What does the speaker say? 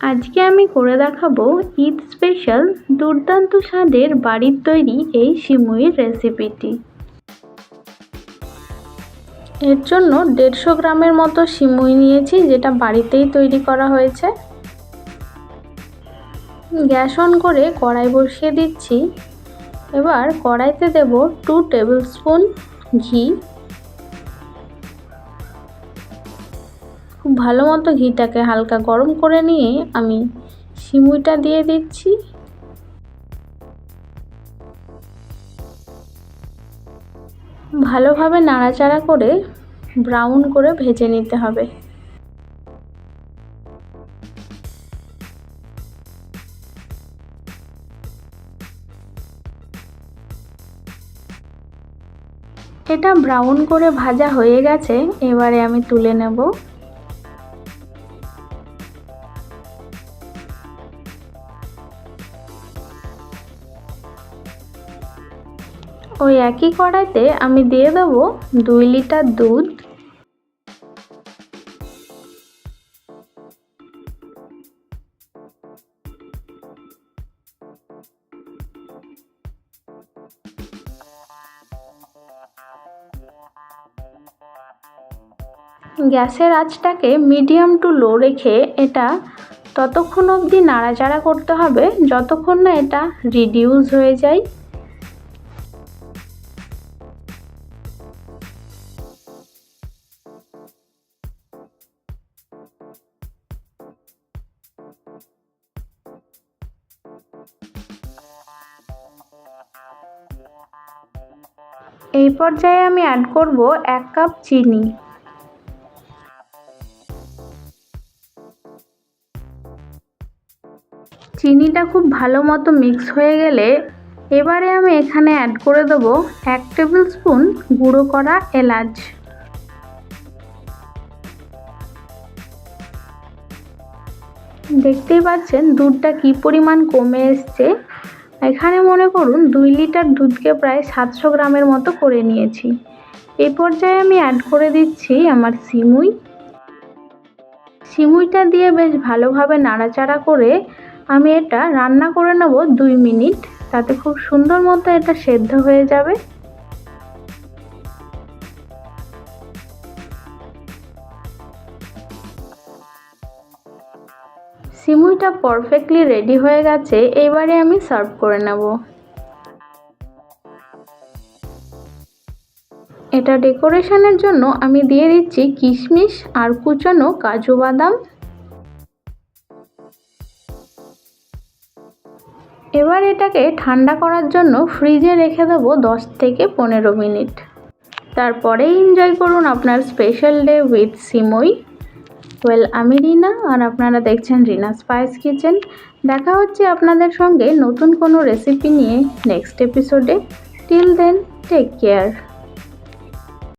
আজকে আমি করে দেখাবো ঈদ স্পেশাল দুর্দান্ত স্বাদের বাড়ির তৈরি এই সিমুইয়ের রেসিপিটি এর জন্য দেড়শো গ্রামের মতো সিমুই নিয়েছি, যেটা বাড়িতেই তৈরি করা হয়েছে। গ্যাস অন করে কড়াই বসিয়ে দিচ্ছি। এবার কড়াইতে দেব টু টেবিল স্পুন ঘি। খুব ভালো মতো ঘিটাকে হালকা গরম করে নিয়ে আমি সিমুইটা দিয়ে দিচ্ছি। ভালোভাবে নাড়াচাড়া করে ব্রাউন করে ভেজে নিতে হবে। এটা ব্রাউন করে ভাজা হয়ে গেছে, এবারে আমি তুলে নেব। ওই একই কড়াইতে আমি দিয়ে দেবো দুই লিটার দুধ। গ্যাসের আঁচটাকে মিডিয়াম টু লো রেখে এটা ততক্ষণ অবধি নাড়াচাড়া করতে হবে, যতক্ষণ না এটা রিডিউস হয়ে যায়। এই পর্যায়ে আমি অ্যাড করব এক কাপ চিনি। চিনিটা খুব ভালো মতো মিক্স হয়ে গেলে এবারে আমি এখানে অ্যাড করে দেবো এক টেবিল স্পুন গুঁড়ো করা এলাচ। দেখতেই পাচ্ছেন দুধটা কি পরিমাণ কমে এসছে। এখানে মনে করুন দুই লিটার দুধকে প্রায় সাতশো গ্রামের মতো করে নিয়েছি। এই পর্যায়ে আমি অ্যাড করে দিচ্ছি আমার সিমুই। সিমুইটা দিয়ে বেশ ভালোভাবে নাড়াচাড়া করে আমি এটা রান্না করে নেব দুই মিনিট। তাতে খুব সুন্দর মতো এটা সেদ্ধ হয়ে যাবে। সিমুইটা পারফেক্টলি রেডি হয়ে গেছে, এবারে আমি সার্ভ করে নেব। এটা ডেকোরেশনের জন্য আমি দিয়ে দিচ্ছি কিশমিশ আর কুচানো কাজু বাদাম। এবার এটাকে ঠান্ডা করার জন্য ফ্রিজে রেখে দেবো দশ থেকে পনেরো মিনিট। তারপরে এনজয় করুন আপনার স্পেশাল ডে উইথ সিমই। ওয়েল আমি রিনা আর আপনারা দেখছেন রিনা স্পাইস কিচেন দেখা হচ্ছে আপনাদের সঙ্গে নতুন কোনো রেসিপি নিয়ে নেক্সট এপিসোডে টিল দেন টেক কেয়ার